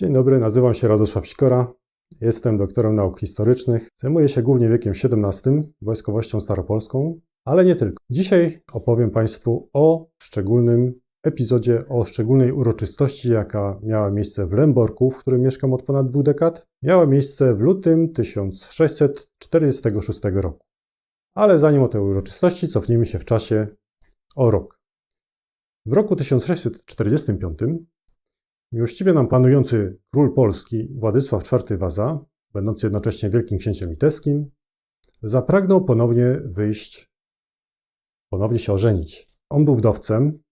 Dzień dobry, nazywam się Radosław Sikora. Jestem doktorem nauk historycznych. Zajmuję się głównie wiekiem XVII, wojskowością staropolską, ale nie tylko. Dzisiaj opowiem Państwu o szczególnym epizodzie, o szczególnej uroczystości, jaka miała miejsce w Lemborku, w którym mieszkam od ponad dwóch dekad. Miała miejsce w lutym 1646 roku. Ale zanim o tej uroczystości, cofnijmy się w czasie o rok. W roku 1645 miłościwie nam panujący król polski Władysław IV Waza, będący jednocześnie wielkim księciem litewskim, zapragnął ponownie wyjść, ponownie się ożenić. On był wdowcem,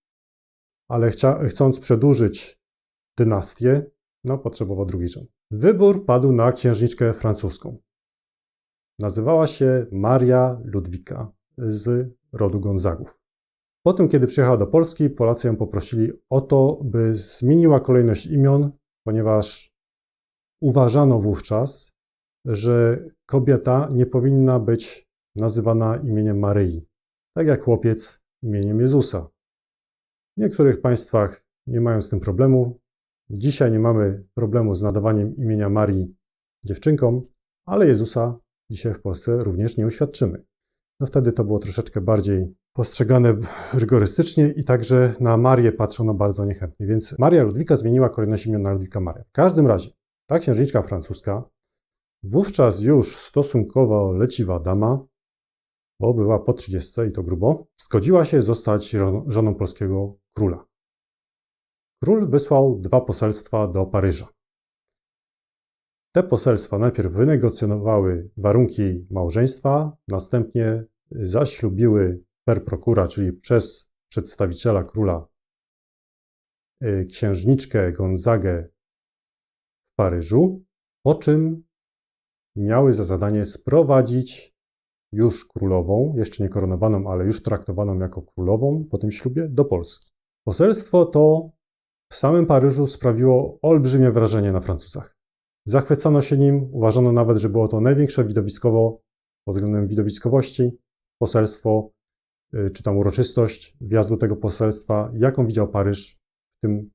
ale chcia, chcąc przedłużyć dynastię, no, potrzebował drugiej żony. Wybór padł na księżniczkę francuską. Nazywała się Maria Ludwika z rodu Gonzagów. Po tym, kiedy przyjechała do Polski, Polacy ją poprosili o to, by zmieniła kolejność imion, ponieważ uważano wówczas, że kobieta nie powinna być nazywana imieniem Maryi, tak jak chłopiec imieniem Jezusa. W niektórych państwach nie mają z tym problemu. Dzisiaj nie mamy problemu z nadawaniem imienia Marii dziewczynkom, ale Jezusa dzisiaj w Polsce również nie uświadczymy. No wtedy to było troszeczkę bardziej postrzegane rygorystycznie i także na Marię patrzono bardzo niechętnie. Więc Maria Ludwika zmieniła kolejność imion na Ludwika Maria. W każdym razie, ta księżniczka francuska, wówczas już stosunkowo leciwa dama, bo była po 30 i to grubo, zgodziła się zostać żoną polskiego króla. Król wysłał dwa poselstwa do Paryża. Te poselstwa najpierw wynegocjonowały warunki małżeństwa, następnie zaślubiły per procura, czyli przez przedstawiciela króla, y, księżniczkę Gonzagę w Paryżu, po czym miały za zadanie sprowadzić już królową, jeszcze nie koronowaną, ale już traktowaną jako królową po tym ślubie, do Polski. Poselstwo to w samym Paryżu sprawiło olbrzymie wrażenie na Francuzach. Zachwycano się nim, uważano nawet, że było to największe widowiskowo pod względem widowiskowości poselstwo, y, czy tam uroczystość wjazdu tego poselstwa, jaką widział Paryż w tym,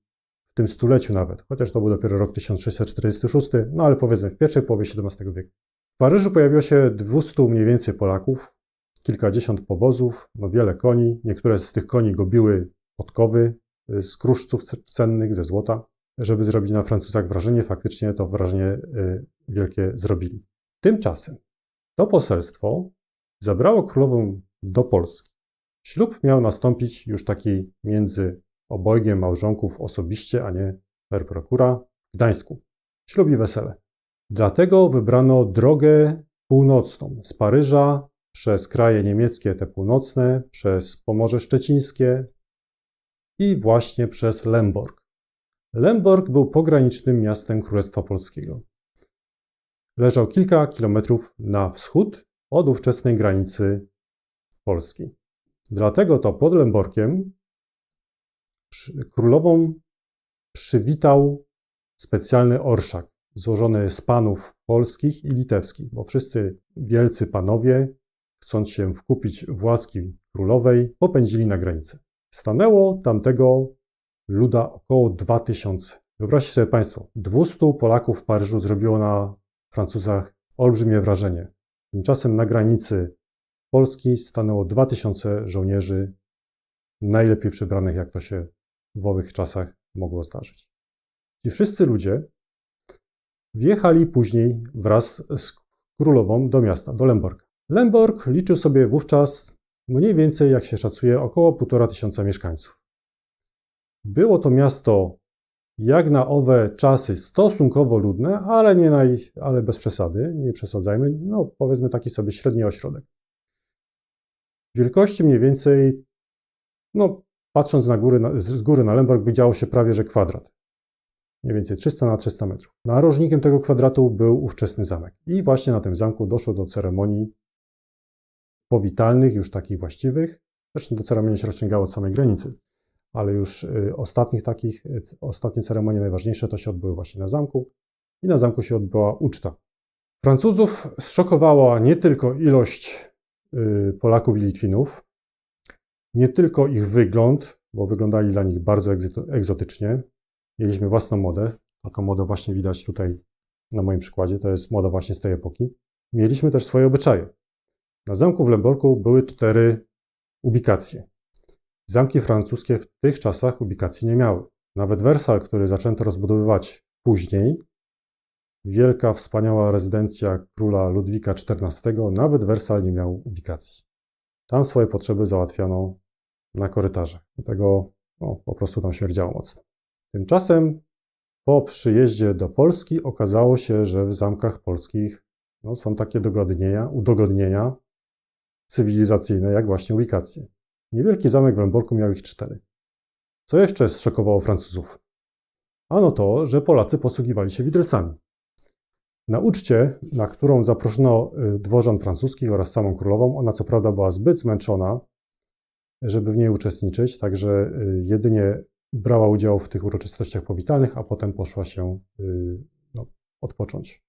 w tym stuleciu nawet, chociaż to był dopiero rok 1646, no ale powiedzmy w pierwszej połowie XVII wieku. W Paryżu pojawiło się 200 mniej więcej Polaków, kilkadziesiąt powozów, no wiele koni, niektóre z tych koni gobiły podkowy y, z kruszców cennych, ze złota, żeby zrobić na Francuzach wrażenie. Faktycznie to wrażenie y, wielkie zrobili. Tymczasem to poselstwo zabrało królową do Polski. Ślub miał nastąpić już taki między obojgiem małżonków osobiście, a nie per procura w Gdańsku. Ślub i wesele. Dlatego wybrano drogę północną z Paryża przez kraje niemieckie, te północne, przez Pomorze Szczecińskie i właśnie przez Lemborg. Lemborg był pogranicznym miastem Królestwa Polskiego. Leżał kilka kilometrów na wschód od ówczesnej granicy Polski. Dlatego to pod Lęborkiem królową przywitał specjalny orszak złożony z panów polskich i litewskich, bo wszyscy wielcy panowie, chcąc się wkupić w łaski królowej, popędzili na granicę. Stanęło tamtego luda około 2000. Wyobraźcie sobie Państwo, 200 Polaków w Paryżu zrobiło na Francuzach olbrzymie wrażenie. Tymczasem na granicy Polski stanęło 2000 żołnierzy, najlepiej przybranych, jak to się w owych czasach mogło zdarzyć. Ci wszyscy ludzie wjechali później wraz z królową do miasta, do Lemborga. Lemborg liczył sobie wówczas mniej więcej, jak się szacuje, około 1,5 tysiąca mieszkańców. Było to miasto jak na owe czasy stosunkowo ludne, ale, nie naj, ale bez przesady, nie przesadzajmy, no powiedzmy taki sobie średni ośrodek. Wielkości mniej więcej, no patrząc na góry, z góry na Lemberg widziało się prawie, że kwadrat. Mniej więcej 300 na 300 metrów. Narożnikiem tego kwadratu był ówczesny zamek. I właśnie na tym zamku doszło do ceremonii powitalnych, już takich właściwych. Zresztą te ceremonie się rozciągały od samej granicy ale już y, ostatnich takich, y, ostatnie ceremonie najważniejsze to się odbyły właśnie na zamku i na zamku się odbyła uczta. Francuzów zszokowała nie tylko ilość y, Polaków i Litwinów, nie tylko ich wygląd, bo wyglądali dla nich bardzo egzotycznie. Mieliśmy własną modę. Taką modę właśnie widać tutaj na moim przykładzie. To jest moda właśnie z tej epoki. Mieliśmy też swoje obyczaje. Na zamku w Lemborku były cztery ubikacje. Zamki francuskie w tych czasach ubikacji nie miały. Nawet Wersal, który zaczęto rozbudowywać później, wielka, wspaniała rezydencja króla Ludwika XIV, nawet Wersal nie miał ubikacji. Tam swoje potrzeby załatwiano na korytarzach. Dlatego no, po prostu tam śmierdziało mocno. Tymczasem po przyjeździe do Polski okazało się, że w zamkach polskich no, są takie dogodnienia, udogodnienia cywilizacyjne, jak właśnie ubikacje. Niewielki zamek w Lemborku miał ich cztery. Co jeszcze zszokowało Francuzów? Ano to, że Polacy posługiwali się widelcami. Na uczcie, na którą zaproszono y, dworzan francuskich oraz samą królową, ona co prawda była zbyt zmęczona, żeby w niej uczestniczyć, także y, jedynie brała udział w tych uroczystościach powitalnych, a potem poszła się y, no, odpocząć.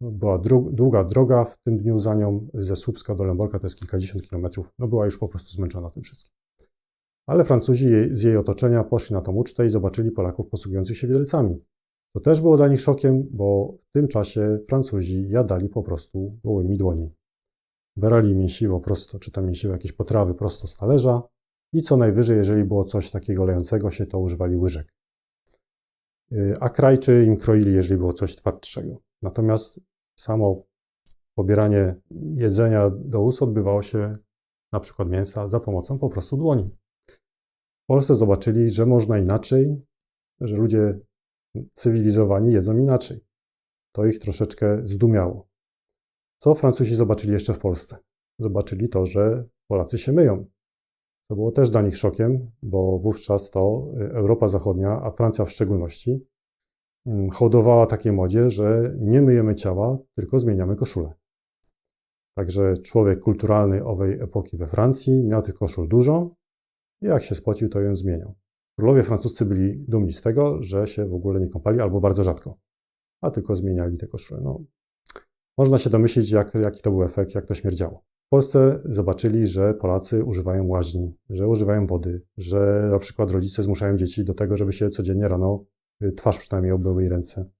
Była długa droga w tym dniu za nią ze Słupska do Lęborka, to jest kilkadziesiąt kilometrów. No była już po prostu zmęczona tym wszystkim. Ale Francuzi jej, z jej otoczenia poszli na tą ucztę i zobaczyli Polaków posługujących się widelcami. To też było dla nich szokiem, bo w tym czasie Francuzi jadali po prostu gołymi dłoni. Berali mięsiwo prosto, czy tam mięsiwo jakieś potrawy prosto z talerza i co najwyżej, jeżeli było coś takiego lejącego się, to używali łyżek. Y, a krajczy im kroili, jeżeli było coś twardszego. Natomiast samo pobieranie jedzenia do ust odbywało się, na przykład mięsa, za pomocą po prostu dłoni. W Polsce zobaczyli, że można inaczej, że ludzie cywilizowani jedzą inaczej. To ich troszeczkę zdumiało. Co Francuzi zobaczyli jeszcze w Polsce? Zobaczyli to, że Polacy się myją. To było też dla nich szokiem, bo wówczas to Europa Zachodnia, a Francja w szczególności, hołdowała takiej modzie, że nie myjemy ciała, tylko zmieniamy koszulę. Także człowiek kulturalny owej epoki we Francji miał tych koszul dużo i jak się spocił, to ją zmieniał. Królowie francuscy byli dumni z tego, że się w ogóle nie kąpali albo bardzo rzadko, a tylko zmieniali te koszule. No, można się domyślić, jak, jaki to był efekt, jak to śmierdziało. W Polsce zobaczyli, że Polacy używają łaźni, że używają wody, że na przykład rodzice zmuszają dzieci do tego, żeby się codziennie rano twarz przynajmniej obmyły i ręce.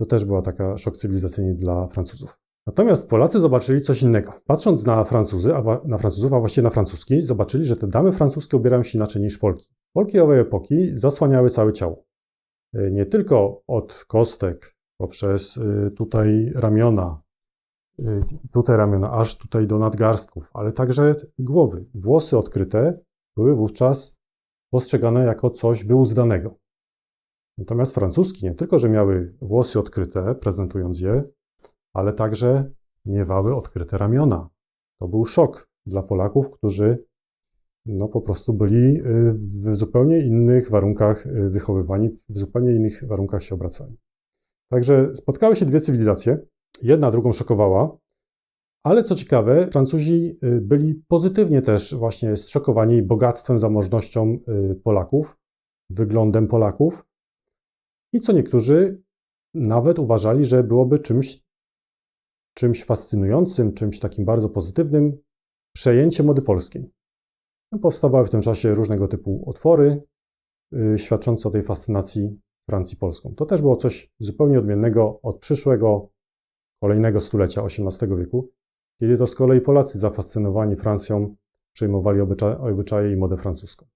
To też była taka szok cywilizacyjny dla Francuzów. Natomiast Polacy zobaczyli coś innego. Patrząc na, Francuzy, a na Francuzów, a właściwie na francuski, zobaczyli, że te damy francuskie ubierają się inaczej niż Polki. Polki owej epoki zasłaniały całe ciało. Y, nie tylko od kostek, poprzez y, tutaj ramiona, y, tutaj ramiona, aż tutaj do nadgarstków, ale także głowy. Włosy odkryte były wówczas postrzegane jako coś wyuzdanego. Natomiast francuski nie tylko, że miały włosy odkryte, prezentując je, ale także miewały odkryte ramiona. To był szok dla Polaków, którzy no, po prostu byli y, w zupełnie innych warunkach y, wychowywani, w zupełnie innych warunkach się obracali. Także spotkały się dwie cywilizacje. Jedna drugą szokowała, ale co ciekawe, Francuzi y, byli pozytywnie też właśnie zszokowani bogactwem, zamożnością Polaków, wyglądem Polaków. I co niektórzy nawet uważali, że byłoby czymś czymś fascynującym, czymś takim bardzo pozytywnym przejęcie mody polskiej. Powstawały w tym czasie różnego typu otwory yy, świadczące o tej fascynacji Francji polską. To też było coś zupełnie odmiennego od przyszłego, kolejnego stulecia XVIII wieku, kiedy to z kolei Polacy zafascynowani Francją przejmowali obyczaje, obyczaje i modę francuską.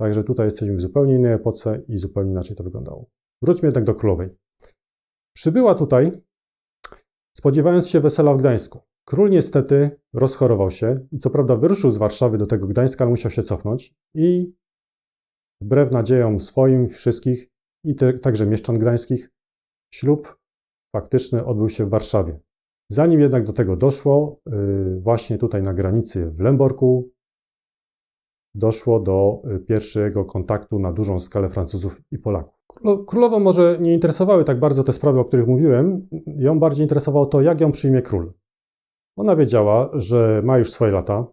Także tutaj jesteśmy w zupełnie innej epoce i zupełnie inaczej to wyglądało. Wróćmy jednak do królowej. Przybyła tutaj spodziewając się wesela w Gdańsku. Król niestety rozchorował się i co prawda wyruszył z Warszawy do tego Gdańska, ale musiał się cofnąć i wbrew nadziejom swoim wszystkich i te, także mieszczan gdańskich, ślub faktyczny odbył się w Warszawie. Zanim jednak do tego doszło, yy, właśnie tutaj na granicy w Lęborku doszło do y, pierwszego kontaktu na dużą skalę Francuzów i Polaków. Królową może nie interesowały tak bardzo te sprawy, o których mówiłem. Ją bardziej interesowało to, jak ją przyjmie król. Ona wiedziała, że ma już swoje lata,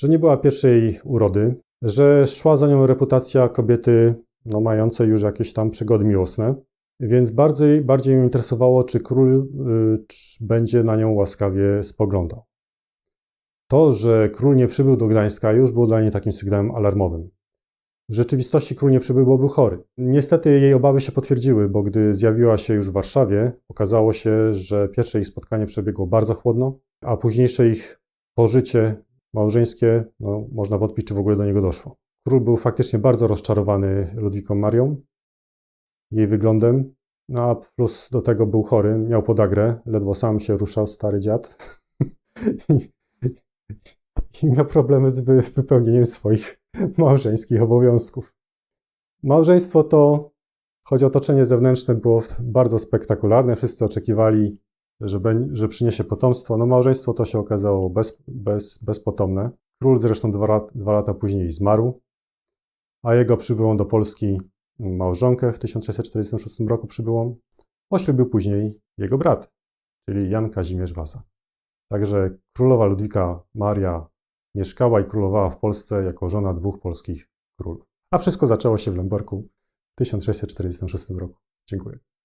że nie była pierwszej urody, że szła za nią reputacja kobiety no, mającej już jakieś tam przygody miłosne, więc bardziej, bardziej ją interesowało, czy król y, czy będzie na nią łaskawie spoglądał. To, że król nie przybył do Gdańska, już było dla niej takim sygnałem alarmowym. W rzeczywistości król nie przybył, był chory. Niestety jej obawy się potwierdziły, bo gdy zjawiła się już w Warszawie, okazało się, że pierwsze ich spotkanie przebiegło bardzo chłodno, a późniejsze ich pożycie małżeńskie, no, można wątpić, czy w ogóle do niego doszło. Król był faktycznie bardzo rozczarowany Ludwiką Marią, jej wyglądem, no a plus do tego był chory, miał podagrę, ledwo sam się ruszał, stary dziad. I, miał problemy z wy- wypełnieniem swoich małżeńskich obowiązków. Małżeństwo to, choć otoczenie zewnętrzne było bardzo spektakularne, wszyscy oczekiwali, że, że przyniesie potomstwo. No małżeństwo to się okazało bez, bez, bezpotomne. Król zresztą dwa, dwa lata później zmarł, a jego przybyłą do Polski małżonkę w 1646 roku przybyłą oślubił później jego brat, czyli Jan Kazimierz Wasa. Także królowa Ludwika Maria mieszkała i królowała w Polsce jako żona dwóch polskich królów. A wszystko zaczęło się w Lęborku w 1646 roku. Dziękuję.